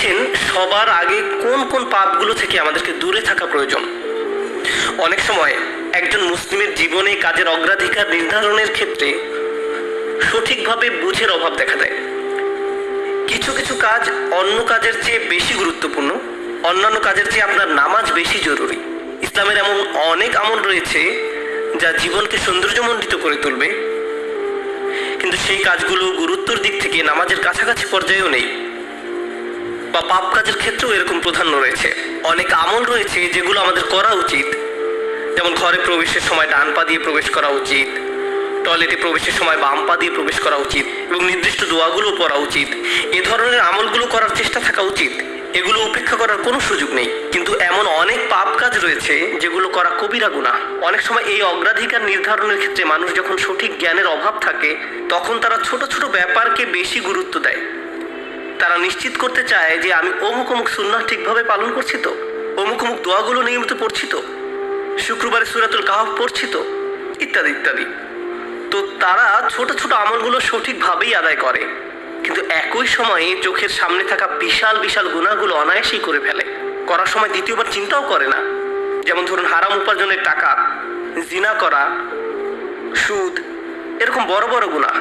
বলছেন, সবার আগে কোন কোন পাপগুলো থেকে আমাদেরকে দূরে থাকা প্রয়োজন? অনেক সময় একজন মুসলিমের জীবনে কাজের অগ্রাধিকার নির্ধারণের ক্ষেত্রে সঠিকভাবে বুঝের অভাব দেখা দেয়। কিছু কিছু কাজ অন্য কাজের চেয়ে বেশি গুরুত্বপূর্ণ, অন্যান্য কাজের চেয়ে আপনার নামাজ বেশি জরুরি। ইসলামের এমন অনেক আমল রয়েছে যা জীবনকে সৌন্দর্যমণ্ডিত করে তুলবে। কিন্তু সেই কাজগুলো গুরুত্বর দিক থেকে নামাজের কাছাকাছি পর্যায়েও নেই। বা পাপ কাজের ক্ষেত্রেও এরকম প্রাধান্য রয়েছে। অনেক আমল রয়েছে যেগুলো আমাদের করা উচিত। যেমন ঘরে প্রবেশের সময় ডান পা দিয়ে প্রবেশ করা উচিত, টয়লেটে প্রবেশের সময় বাম পা দিয়ে প্রবেশ করা উচিত এবং নির্দিষ্ট দোয়াগুলো পড়া উচিত। এ ধরনের আমলগুলো করার চেষ্টা থাকা উচিত। এগুলো উপেক্ষা করার কোনো সুযোগ নেই। কিন্তু এমন অনেক পাপ কাজ রয়েছে যেগুলো করা কবিরা গুণা অনেক সময় এই অগ্রাধিকার নির্ধারণের ক্ষেত্রে মানুষ যখন সঠিক জ্ঞানের অভাব থাকে, তখন তারা ছোট ছোট ব্যাপারকে বেশি গুরুত্ব দেয়। তারা নিশ্চিত করতে চায় যে আমি অমুক অমুক সুন্নাহ ঠিকভাবে পালন করছি তো, অমুক অমুক দোয়াগুলো নিয়মিত পড়ছি তো, শুক্রবারে সুরাতুল কাহফ পড়ছি তো, ইত্যাদি ইত্যাদি। তো তারা ছোট ছোট আমলগুলো সঠিকভাবেই আদায় করে, কিন্তু একই সময়ে চোখের সামনে থাকা বিশাল বিশাল গুণাগুলো অনায়াসেই করে ফেলে। করার সময় দ্বিতীয়বার চিন্তাও করে না। যেমন ধরুন হারাম উপার্জনের টাকা, জিনা করা, সুদ, এরকম বড় বড় গুণা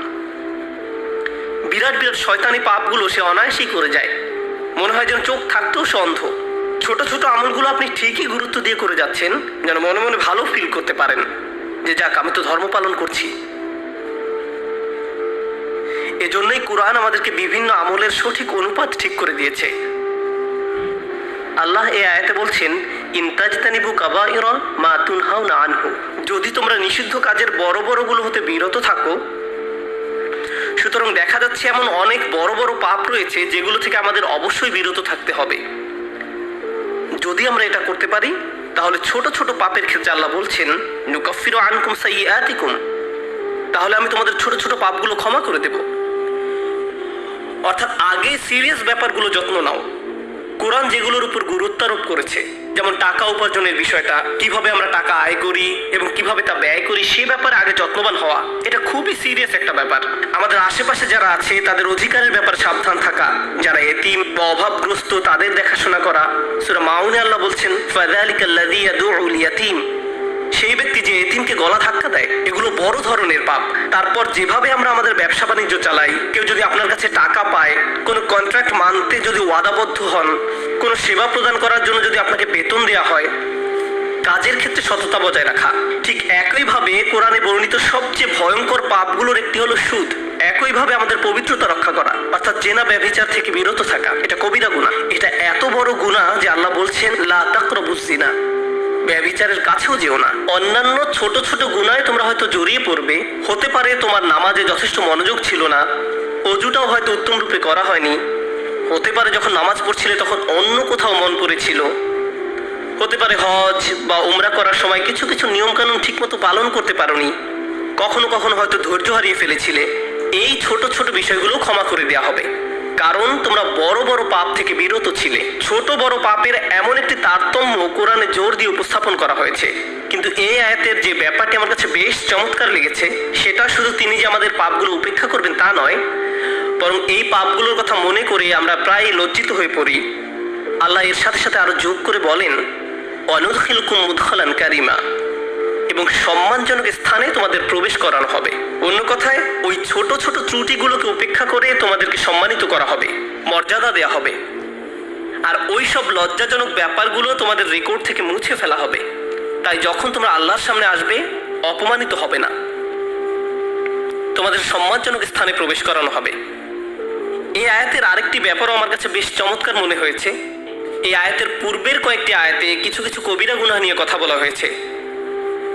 বিরাট বিরাট শয়তানি পাপগুলো সে অনায়াসেই করে যায়। মনে হয় যেন চোখ থাকতেও সে অন্ধ। ছোট ছোট আমলগুলো আপনি ঠিকই গুরুত্ব দিয়ে করে যাচ্ছেন, যেন মনে মনে ভালো ফিল করতে পারেন। যে যাক, আমি তো ধর্ম পালন করছি। এজন্যই কোরআন আমাদেরকে বিভিন্ন আমলের সঠিক অনুপাত ঠিক করে দিয়েছে। আল্লাহ এ আয়াতে বলছেন ইন্তাজতানিবু কাবাইরা মা তুনহাউনা আনহু। যদি তোমরা নিষিদ্ধ কাজের বড় বড়গুলো হতে বিরত থাকো সুতরাং দেখা যাচ্ছে এমন অনেক বড় বড় পাপ রয়েছে যেগুলো থেকে আমাদের অবশ্যই বিরত থাকতে হবে। যদি আমরা এটা করতে পারি, তাহলে ছোট ছোট পাপের ক্ষেত্রে আল্লাহ বলছেন নুকাফিরু আনকুম সাইয়্যাতিকুম। তাহলে আমি তোমাদের ছোট ছোট পাপগুলো ক্ষমা করে দেব। অর্থাৎ আগে সিরিয়াস ব্যাপারগুলো যত্ন নাও। কোরআন যেগুলোর উপর গুরুত্ব আরোপ করেছে যেমন টাকা উপার্জনের বিষয়টা, কীভাবে আমরা টাকা আয় করি এবং কীভাবে তা ব্যয় করি, সে ব্যাপারে আগে যত্নবান হওয়া। এটা খুবই সিরিয়াস একটা ব্যাপার। আমাদের আশেপাশে যারা আছে, তাদের অধিকারের ব্যাপারে সাবধান থাকা। যারা এতিম বা অভাবগ্রস্ত, তাদের দেখাশোনা করা। সুরা মাউনে আল্লাহ বলছেন সেই ব্যক্তি যে এতিমকে গলা ধাক্কা দেয়, এগুলো বড় ধরনের পাপ। তারপর যেভাবে আমরা আমাদের ব্যবসা বাণিজ্য চালাই, কেউ যদি আপনার কাছে টাকা পায়, কোনো কন্ট্রাক্ট মানতে যদি ওয়াদাবদ্ধ হন, কোনো সেবা প্রদান করার জন্য যদি আপনাকে বেতন দেওয়া হয়, কাজের ক্ষেত্রে সততা বজায় রাখা। ঠিক একইভাবে কোরআনে বর্ণিত সবচেয়ে ভয়ঙ্কর পাপগুলোর একটি হলো সুদ। একইভাবে আমাদের পবিত্রতা রক্ষা করা, অর্থাৎ জেনা ব্যভিচার থেকে বিরত থাকা। এটা কবিরা গুণা এটা এত বড় গুণা যে আল্লাহ বলছেন, লা তাকরাবুজ জিনা। ব্যবিচারের কাছেও যেও না। অন্যান্য ছোট ছোট গুণায় তোমরা হয়তো জড়িয়ে পড়বে। হতে পারে তোমার নামাজে যথেষ্ট মনোযোগ ছিল না। অজুটাও হয়তো উত্তম রূপে করা হয়নি। হতে পারে যখন নামাজ পড়ছিলে তখন অন্য কোথাও মন পড়েছিল। হতে পারে হজ বা উমরা করার সময় কিছু কিছু নিয়মকানুন ঠিকমতো পালন করতে পারোনি। কখনো কখনো হয়তো ধৈর্য হারিয়ে ফেলেছিলে। এই ছোট ছোট বিষয়গুলো ক্ষমা করে দেওয়া হবে। কারণ তোমরা বড় বড় পাপ থেকে বিরত ছিলে। ছোট বড় পাপের এমন একটি তারতম্য কোরআনে জোর দিয়ে উপস্থাপন করা হয়েছে। কিন্তু এই আয়াতের যে ব্যাপারটি আমার কাছে বেশ চমৎকার লেগেছে, সেটা শুধু তিনি যে আমাদের পাপগুলো উপেক্ষা করবেন তা নয়, বরং এই পাপগুলোর কথা মনে করে আমরা প্রায় লজ্জিত হয়ে পড়ি। আল্লাহ এর সাথে সাথে আরও যোগ করে বলেন, অনুদখিলকুম মুদখলান কারিমা এবং সম্মানজনক স্থানে তোমাদের প্রবেশ করানো হবে। অন্য কথায়, ওই ছোট ছোট ত্রুটিগুলোকে উপেক্ষা করে তোমাদেরকে সম্মানিত করা হবে, মর্যাদা দেয়া হবে। আর ওই সব লজ্জাজনক ব্যাপারগুলো তোমাদের রেকর্ড থেকে মুছে ফেলা হবে। তাই যখন তোমরা আল্লাহর সামনে আসবে, অপমানিত হবে না। তোমাদের সম্মানজনক স্থানে প্রবেশ করানো হবে। এই আয়াতের আরেকটি ব্যাপারও আমার কাছে বেশ চমৎকার মনে হয়েছে। এই আয়াতের পূর্বের কয়েকটি আয়াতে কিছু কিছু কবিরা গুনাহ নিয়ে কথা বলা হয়েছে।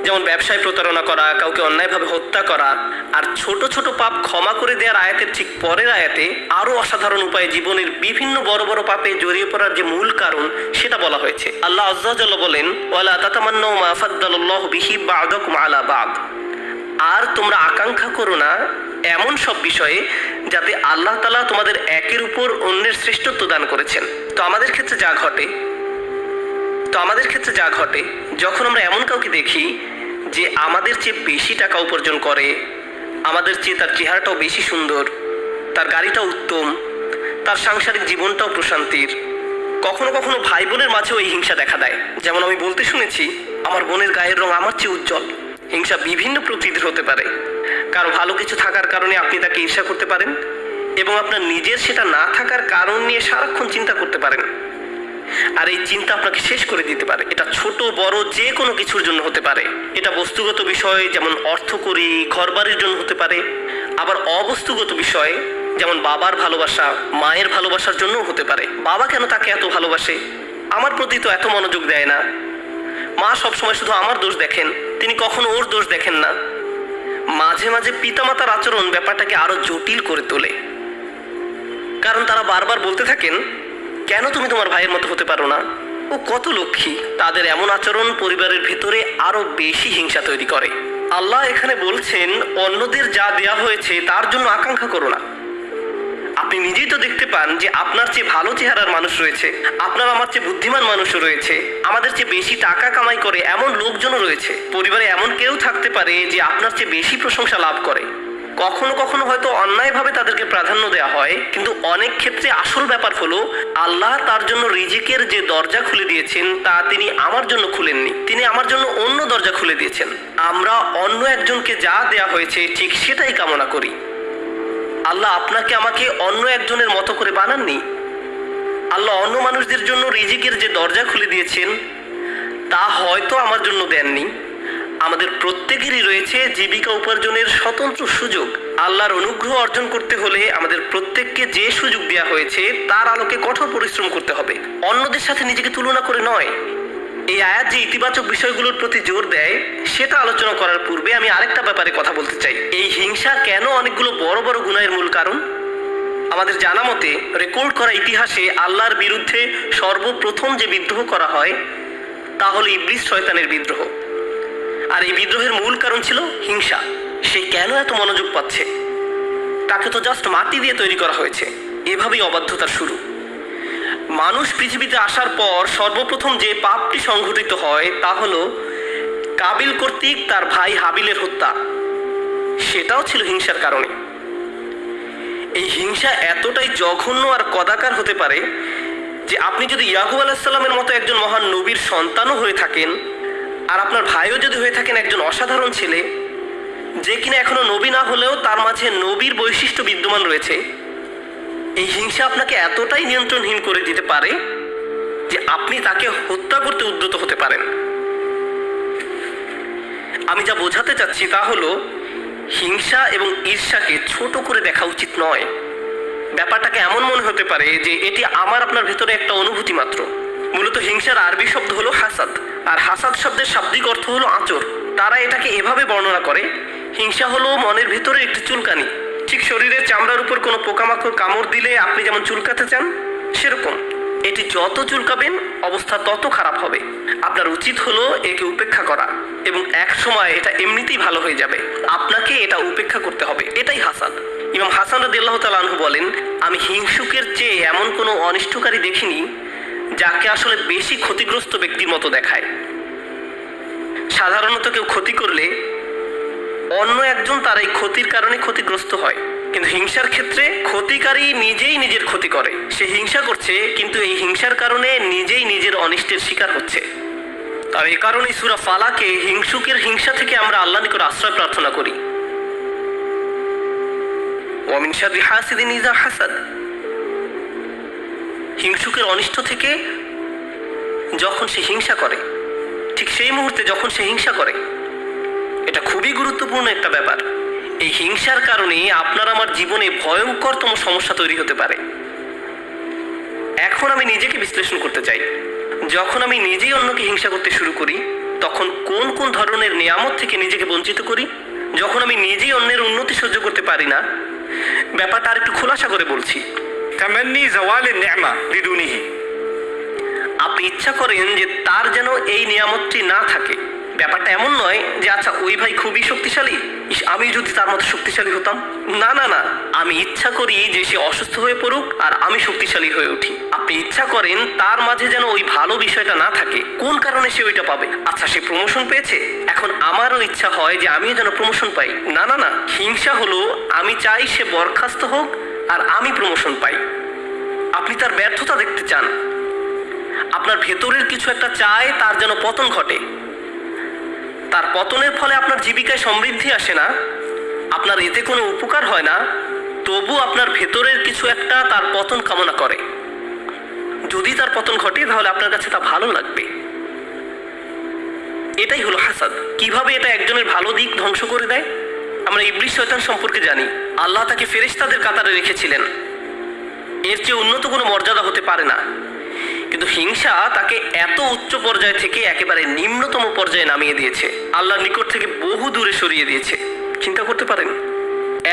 যেমন ব্যবসায় প্রতারণা করা, কাউকে অন্যায়ভাবে হত্যা করা, আর ছোট ছোট পাপ ক্ষমা করে দেওয়ার আয়াতের ঠিক পরের আয়াতে আরও অসাধারণ উপায়ে জীবনের বিভিন্ন বড় বড় পাপে জড়িয়ে পড়ার যে মূল কারণ, সেটা বলা হয়েছে। আল্লাহ আজ্জাজাল্লাহ বলেন, ওয়ালা তাতামান্নাউ মা বিহি বা'দাকুম আলা বা'দ। আর তোমরা আকাঙ্ক্ষা করো না এমন সব বিষয়ে যাতে আল্লাহ তালা তোমাদের একের উপর অন্যের শ্রেষ্ঠত্ব দান করেছেন। তো আমাদের ক্ষেত্রে যা ঘটে, তো আমাদের ক্ষেত্রে যা ঘটে, যখন আমরা এমন কাউকে দেখি যে আমাদের চেয়ে বেশি টাকা উপার্জন করে, আমাদের চেয়ে তার চেহারাটাও বেশি সুন্দর, তার গাড়িটা উত্তম, তার সাংসারিক জীবনটাও প্রশান্তির। কখনো কখনো ভাই বোনের মাঝেও এই হিংসা দেখা দেয়। যেমন আমি বলতে শুনেছি, আমার বোনের গায়ের রং আমার চেয়ে উজ্জ্বল। হিংসা বিভিন্ন প্রকৃতির হতে পারে। কারও ভালো কিছু থাকার কারণে আপনি তাকে ঈর্ষা করতে পারেন এবং আপনার নিজের সেটা না থাকার কারণ নিয়ে সারাক্ষণ চিন্তা করতে পারেন। আর এই চিন্তা আপনাকে শেষ করে দিতে পারে। এটা ছোট, বড়, যে কোনো কিছুর জন্য হতে পারে। এটা বস্তুগত বিষয়, যেমন অর্থকরী, ঘরবাড়ির জন্য হতে পারে। আবার অবস্তুগত বিষয়, যেমন বাবার ভালোবাসা, মায়ের ভালোবাসার জন্যও হতে পারে। বাবা কেন তাকে এত ভালোবাসে? আমার প্রতি তো এত মনোযোগ দেয় না। মা সবসময় শুধু আমার দোষ দেখেন, তিনি কখনো ওর দোষ দেখেন না। মাঝে মাঝে পিতামাতার আচরণ ব্যাপারটাকে আরও জটিল করে তোলে। কারণ তারা বারবার বলতে থাকেন কেন তুমি তোমার ভাইয়ের মতো হতে পারো না? ও কত লক্ষ্মী। তাদের এমন আচরণ পরিবারের ভিতরে আরও বেশি হিংসা তৈরি করে। আল্লাহ এখানে বলছেন, অন্যদের যা দেয়া হয়েছে তার জন্য আকাঙ্ক্ষা করো না। আপনি নিজেই তো দেখতে পান যে আপনার চেয়ে ভালো চেহারার মানুষ রয়েছে, আপনার আমার চেয়ে বুদ্ধিমান মানুষও রয়েছে, আমাদের চেয়ে বেশি টাকা কামাই করে এমন লোকজনও রয়েছে। পরিবারে এমন কেউ থাকতে পারে যে আপনার চেয়ে বেশি প্রশংসা লাভ করে। কখনো কখনো হয়তো অন্যায়ভাবে তাদেরকে প্রাধান্য দেওয়া হয়, কিন্তু অনেক ক্ষেত্রে আসল ব্যাপার হলো, আল্লাহ তার জন্য রিজিকের যে দরজা খুলে দিয়েছেন, তা তিনি আমার জন্য খুলেননি। তিনি আমার জন্য অন্য দরজা খুলে দিয়েছেন। আমরা অন্য একজনকে যা দেয়া হয়েছে, ঠিক সেটাই কামনা করি। আল্লাহ আপনাকে আমাকে অন্য একজনের মতো করে বানাননি। আল্লাহ অন্য মানুষদের জন্য রিজিকের যে দরজা খুলে দিয়েছেন, তা হয়তো আমার জন্য দেননি। আমাদের প্রত্যেকেরই রয়েছে জীবিকা উপার্জনের স্বতন্ত্র সুযোগ। আল্লাহর অনুগ্রহ অর্জন করতে হলে আমাদের প্রত্যেককে যে সুযোগ দেওয়া হয়েছে, তার আলোকে কঠোর পরিশ্রম করতে হবে। অন্যদের সাথে নিজেকে তুলনা করে নয়। এই আয়াত যে ইতিবাচক বিষয়গুলোর প্রতি জোর দেয়, সেটা আলোচনা করার পূর্বে আমি আরেকটা ব্যাপারে কথা বলতে চাই। এই হিংসা কেন অনেকগুলো বড় বড় গুণায়ের মূল কারণ? আমাদের জানা মতে, রেকর্ড করা ইতিহাসে আল্লাহর বিরুদ্ধে সর্বপ্রথম যে বিদ্রোহ করা হয়, তা হলো ইবলিস শয়তানের বিদ্রোহ। আর এই বিদ্রোহের মূল কারণ ছিল হিংসা। সে কেন এত মনোযোগ পাচ্ছে? তাকে তো জাস্ট মাটি দিয়ে তৈরি করা হয়েছে। এভাবেই অবাধ্যতার শুরু। মানুষ পৃথিবীতে আসার পর সর্বপ্রথম যে পাপটি সংঘটিত হয় তা হলো কাবিল কর্তৃক তার ভাই হাবিলের হত্যা। সেটাও ছিল হিংসার কারণে। এই হিংসা এতটাই জঘন্য আর কদাকার হতে পারে যে আপনি যদি ইয়াহু আলাহিসাল্লামের মতো একজন মহান নবীর সন্তানও হয়ে থাকেন আর আপনার ভাইও যদি হয়ে থাকেন একজন অসাধারণ ছেলে, যে কিনা এখনও নবী না হলেও তার মাঝে নবীর বৈশিষ্ট্য বিদ্যমান রয়েছে, এই হিংসা আপনাকে এতটাই নিয়ন্ত্রণহীন করে দিতে পারে যে আপনি তাকে হত্যা করতে উদ্যত হতে পারেন। আমি যা বোঝাতে চাচ্ছি তা হলো, হিংসা এবং ঈর্ষাকে ছোট করে দেখা উচিত নয়। ব্যাপারটাকে এমন মনে হতে পারে যে এটি আমার আপনার ভেতরে একটা অনুভূতি মাত্র। মূলত হিংসার আরবি শব্দ হলো হাসাদ। আর হাসাদ শব্দের শাব্দিক অর্থ হলো আঁচর তারা এটাকে এভাবে বর্ণনা করে, হিংসা হলো মনের ভিতরে একটি চুলকানি। ঠিক শরীরের চামড়ার উপর কোনো পোকামাকড় কামড় দিলে আপনি যেমন চুলকাতে চান, সেরকম। এটি যত চুলকাবেন, অবস্থা তত খারাপ হবে। আপনার উচিত হলো একে উপেক্ষা করা এবং এক সময় এটা এমনিতেই ভালো হয়ে যাবে। আপনাকে এটা উপেক্ষা করতে হবে। এটাই হাসান ইমাম হাসান রাদিয়াল্লাহু তাআলা বলেন, আমি হিংসুকের চেয়ে এমন কোনো অনিষ্টকারী দেখিনি, যাকে আসলে বেশি ক্ষতিগ্রস্ত ব্যক্তির মতো দেখায়। সাধারণত কেউ ক্ষতি করলে অন্য একজন তার এই ক্ষতির কারণে ক্ষতিগ্রস্ত হয়। কিন্তু হিংসার ক্ষেত্রে ক্ষতিকারী নিজেই নিজের ক্ষতি করে। সে হিংসা করছে, কিন্তু এই হিংসার কারণে নিজেই নিজের অনিষ্টের শিকার হচ্ছে। তবে এ কারণে সুরা ফালাকে হিংসুকের হিংসা থেকে আমরা আল্লাহ নিকট আশ্রয় প্রার্থনা করি। হাসাদ। হিংসুকের অনিষ্ট থেকে যখন সে হিংসা করে ঠিক সেই মুহূর্তে যখন সে হিংসা করে, এটা খুবই গুরুত্বপূর্ণ একটা ব্যাপার। এই হিংসার কারণে আপনার আমার জীবনে ভয়ঙ্করতম সমস্যা তৈরি হতে পারে। এখন আমি নিজেকে বিশ্লেষণ করতে চাই। যখন আমি নিজেই অন্যকে হিংসা করতে শুরু করি, তখন কোন কোন ধরনের নিয়ামত থেকে নিজেকে বঞ্চিত করি? যখন আমি নিজেই অন্যের উন্নতি সহ্য করতে পারি না, ব্যাপারটা আর একটু খোলাসা করে বলছি। তামান্নি জওয়ালে নেমা বিদুনিহি। আপনি ইচ্ছা করেন যে তার যেন এই নিয়ামতটি না থাকে। ব্যাপারটা এমন নয় যে আচ্ছা ওই ভাই খুবই শক্তিশালী? আমি যদি তার মতো শক্তিশালী হতাম? না না না। আমি ইচ্ছা করি যে সে অসুস্থ হয়ে পড়ুক আর আমি শক্তিশালী হয়ে উঠি। আপনি ইচ্ছা করেন তার মাঝে যেন ওই ভালো বিষয়টা না থাকে। কোন কারণে সে ওইটা পাবে? আচ্ছা সে প্রমোশন পেয়েছে? এখন আমারও ইচ্ছা হয় যে আমিও যেন প্রমোশন পাই। না না না। হিংসা হলো, আমি চাই সে বরখাস্ত হোক আর আমি প্রমোশন পাই। আপনি তার ব্যর্থতা দেখতে চান। আপনার ভেতরের কিছু একটা চায়, তার যেন পতন ঘটে। তার পতনের ফলে আপনার জীবিকায় সমৃদ্ধি আসে না। আপনার এতে কোনো উপকার হয় না। তবু আপনার ভেতরের কিছু একটা তার পতন কামনা করে। যদি তার পতন ঘটে, তাহলে আপনার কাছে তা ভালো লাগবে। এটাই হলো হাসাদ। কীভাবে এটা একজনের ভালো দিক ধ্বংস করে দেয়? আমরা ইবলিশ শয়তান সম্পর্কে জানি। আল্লাহ তাকে ফেরেশতাদের কাতারে রেখেছিলেন। এর চেয়ে উন্নত কোনো মর্যাদা হতে পারে না। কিন্তু হিংসা তাকে এত উচ্চ পর্যায় থেকে একেবারে নিম্নতম পর্যায়ে নামিয়ে দিয়েছে। আল্লাহর নিকট থেকে বহু দূরে সরিয়ে দিয়েছে। চিন্তা করতে পারেন,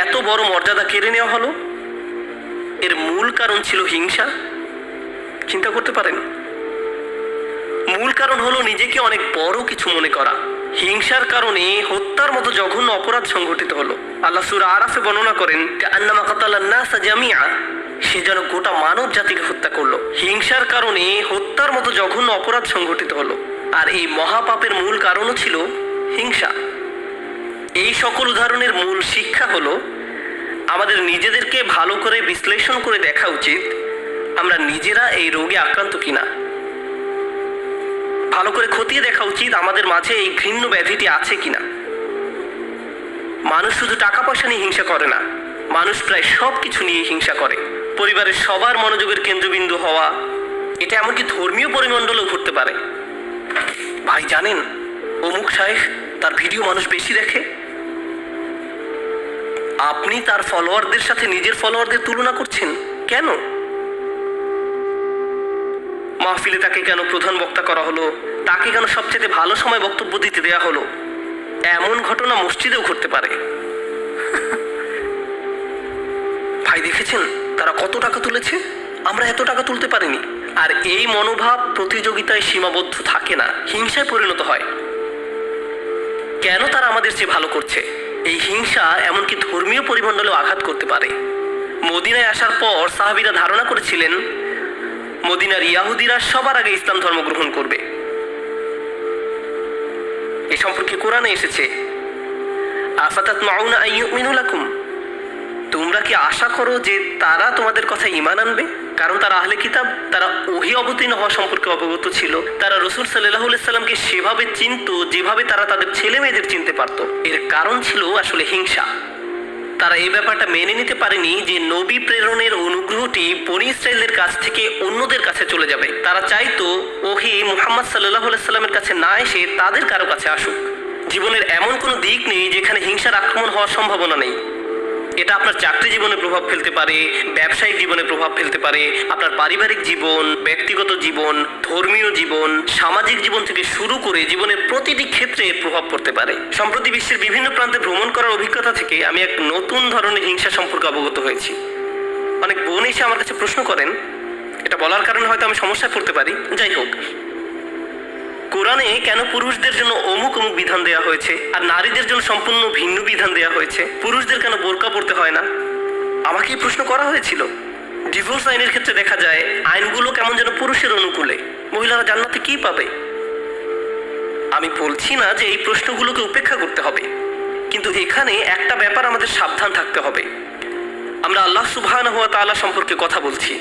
এত বড় মর্যাদা কেড়ে নেওয়া হলো? এর মূল কারণ ছিল হিংসা। চিন্তা করতে পারেন, মূল কারণ হলো নিজেকে অনেক বড় কিছু মনে করা। হিংসার কারণে হত্যার মতো জঘন্য অপরাধ সংঘটিত হলো। আল্লাহ সুরা আরাফে বর্ণনা করেন আন্নামা কাতালান নাসা জামিয়া সে যেন গোটা মানব জাতিকে হত্যা করল। হিংসার কারণে হত্যার মতো জঘন্য অপরাধ সংঘটিত হলো। আর এই মহাপাপের মূল কারণও ছিল হিংসা। এই সকল উদাহরণের মূল শিক্ষা হলো, আমাদের নিজেদেরকে ভালো করে বিশ্লেষণ করে দেখা উচিত, আমরা নিজেরা এই রোগে আক্রান্ত কিনা। ভালো করে খতিয়ে দেখা উচিত, আমাদের মাঝে এই ঘৃণ্য ব্যাধিটি আছে কিনা। মানুষ শুধু টাকা পয়সা নিয়ে হিংসা করে না মানুষ প্রায় সব কিছু নিয়ে হিংসা করে। পরিবারের সবার মনোযোগের কেন্দ্রবিন্দু হওয়া, এটা এমনকি ধর্মীয় পরিমণ্ডলেও ঘটতে পারে। ভাই, জানেন, অমুক সাহেব তার ভিডিও মানুষ বেশি দেখে? আপনি তার ফলোয়ারদের সাথে নিজের ফলোয়ারদের তুলনা করছেন? কেন? মাহফিলে তাকে কেন প্রধান বক্তা করা হলো? তাকে কেন সবচেয়ে ভালো সময় বক্তব্য দিতে দেয়া হলো? এমন ঘটনা মসজিদেও ঘটতে পারে। ভাই দেখেছেন? তারা কত টাকা তুলেছে? আমরা এত টাকা তুলতে পারিনি। আর এই মনোভাব প্রতিযোগিতায় সীমাবদ্ধ থাকে না। হিংসায় পরিণত হয়। কেন তারা আমাদের চেয়ে ভালো করছে? এই হিংসা এমনকি ধর্মীয় পরিমণ্ডলেও আঘাত করতে পারে। মদিনায় আসার পর সাহাবিরা ধারণা করেছিলেন, মদিনার ইয়াহুদিরা সবার আগে ইসলাম ধর্ম গ্রহণ করবে। এ সম্পর্কে কোরআনে এসেছে আফাতাত মাউনা আইয়ুমিনু লাকুম? তোমরা কি আশা করো যে তারা তোমাদের কথা ইমান আনবে? কারণ তারা আহলে কিতাব, তারা ওহি অবতীর্ণ হওয়া সম্পর্কে অবগত ছিল। তারা রসুল সাল্লাহ সাল্লামকে সেভাবে চিনত, যেভাবে তারা তাদের ছেলে মেয়েদের চিনতে পারত। এর কারণ ছিল আসলে হিংসা। তারা এই ব্যাপারটা মেনে নিতে পারেনি যে নবী প্রেরণের অনুগ্রহটি বনি ইসরায়েলদের কাছ থেকে অন্যদের কাছে চলে যাবে। তারা চাইতো ওহি মুহাম্মদ সাল্লাহ সাল্লামের কাছে না এসে তাদের কারও কাছে আসুক। জীবনের এমন কোনো দিক নেই যেখানে হিংসার আক্রমণ হওয়ার সম্ভাবনা নেই। এটা আপনার চাকরি জীবনে প্রভাব ফেলতে পারে, ব্যবসায়িক জীবনে প্রভাব ফেলতে পারে, আপনার পারিবারিক জীবন, ব্যক্তিগত জীবন, ধর্মীয় জীবন, সামাজিক জীবন থেকে শুরু করে জীবনের প্রতিটি ক্ষেত্রে প্রভাব পড়তে পারে। সম্প্রতি বিশ্বের বিভিন্ন প্রান্তে ভ্রমণ করার অভিজ্ঞতা থেকে আমি এক নতুন ধরনের হিংসা সম্পর্কে অবগত হয়েছি। অনেক বোন এসে আমার কাছে প্রশ্ন করেন, এটা বলার কারণে হয়তো আমি সমস্যায় পড়তে পারি, যাই হোক। কোরআনে কেন পুরুষদের জন্য অমুক অমুক বিধান দেওয়া হয়েছে, আর নারীদের জন্য সম্পূর্ণ ভিন্ন বিধান দেওয়া হয়েছে? পুরুষদের কেন বোরকা পড়তে হয় না? আমাকে এই প্রশ্ন করা হয়েছিল। ডিভোর্স আইনের ক্ষেত্রে দেখা যায়, আইনগুলো কেমন যেন পুরুষের অনুকূলে। মহিলারা জান্নাতে কি পাবে? আমি বলছি না যে এই প্রশ্নগুলোকে উপেক্ষা করতে হবে, কিন্তু এখানে একটা ব্যাপার আমাদের সাবধান থাকতে হবে। আমরা আল্লাহ সুবহান হওয়া তাআলা সম্পর্কে কথা বলছি।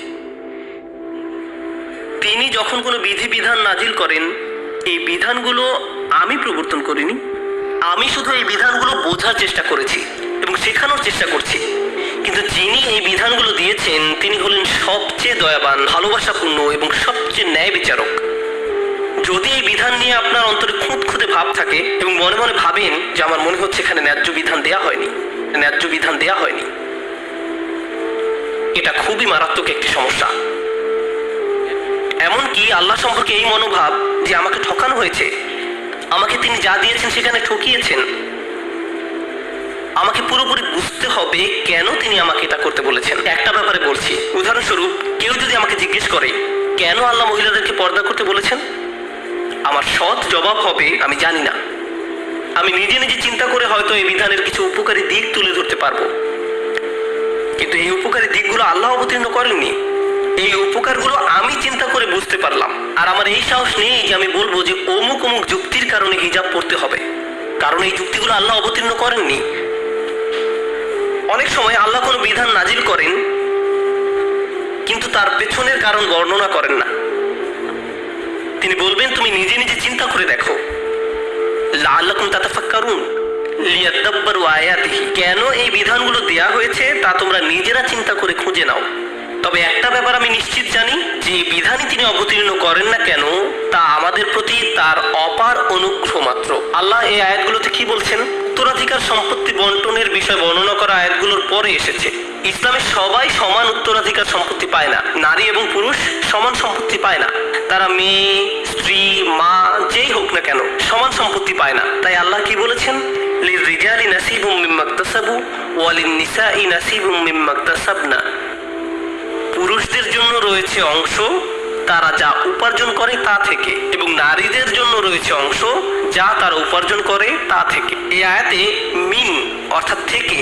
তিনি যখন কোনো বিধি বিধান নাজিল করেন এই বিধানগুলো আমি প্রবর্তন করিনি। আমি শুধু এই বিধানগুলো বোঝার চেষ্টা করেছি এবং শেখানোর চেষ্টা করছি। কিন্তু যিনি এই বিধানগুলো দিয়েছেন, তিনি হলেন সবচেয়ে দয়াবান, ভালোবাসাপূর্ণ এবং সবচেয়ে ন্যায় বিচারক। যদি এই বিধান নিয়ে আপনার অন্তরে খুঁত খুঁতে ভাব থাকে এবং মনে মনে ভাবেন যে আমার মনে হচ্ছে এখানে ন্যায্য বিধান দেয়া হয়নি, ন্যায্য বিধান দেয়া হয়নি, এটা খুবই মারাত্মক একটি সমস্যা। এমনকি আল্লাহ সম্পর্কে এই মনোভাব যে আমাকে ঠকানো হয়েছে। আমাকে তিনি যা দিয়েছেন সেখানে ঠকিয়েছেন। আমাকে পুরোপুরি বুঝতে হবে কেন তিনি আমাকে এটা করতে বলেছেন। একটা ব্যাপারে বলছি। উদাহরণস্বরূপ, কেউ যদি আমাকে জিজ্ঞেস করে, কেন আল্লাহ মহিলাদেরকে পর্দা করতে বলেছেন? আমার সৎ জবাব হবে, আমি জানি না। আমি নিজে নিজে চিন্তা করে হয়তো এই বিধানের কিছু উপকারী দিক তুলে ধরতে পারব। কিন্তু এই উপকারী দিকগুলো আল্লাহ অবতীর্ণ করেননি। এই উপকারগুলো আমি চিন্তা করে বুঝতে পারলাম। আর আমার এই সাহস নেই যে আমি বলব যে অমুক অমুক যুক্তির কারণে হিজাব পড়তে হবে। কারণ এই যুক্তিগুলো আল্লাহ অবতীর্ণ করেননি। অনেক সময় আল্লাহ কোনো বিধান নাজিল করেন, কিন্তু তার পেছনের কারণ বর্ণনা করেন না। তিনি বলবেন, তুমি নিজে নিজে চিন্তা করে দেখো। কেন এই বিধানগুলো দেয়া হয়েছে তা তোমরা নিজেরা চিন্তা করে খুঁজে নাও। তবে একটা ব্যাপার আমি নিশ্চিত জানি, যে বিধানই তিনি অবতীর্ণ করেন না কেন, তা আমাদের প্রতি তার অপার অনুগ্রহ মাত্র। আল্লাহ এই আয়াতগুলোতে কি বলছেন? উত্তরাধিকার সম্পত্তি বন্টনের বিষয় বর্ণনা করা আয়াতগুলোর পরে এসেছে। ইসলামে সবাই সমান উত্তরাধিকার সম্পত্তি পায় না। নারী এবং পুরুষ সমান সম্পত্তি পায় না। তারা মেয়ে, স্ত্রী, মা, যেই হোক না কেন, সমান সম্পত্তি পায় না। তাই আল্লাহ কি বলেছেন? লিরিজালি নাসিবুম মিম্মা ইকতাসাবু ওয়া লিন-নিসাই নাসিবুম মিম্মা ইকতাসাবনা পুরুষদের জন্য রয়েছে অংশ, তারা যা উপার্জন করে তা থেকে, এবং নারীদের জন্য রয়েছে অংশ, যা তারা উপার্জন করে তা থেকে। এই আয়াতে মিন অর্থাৎ থেকে।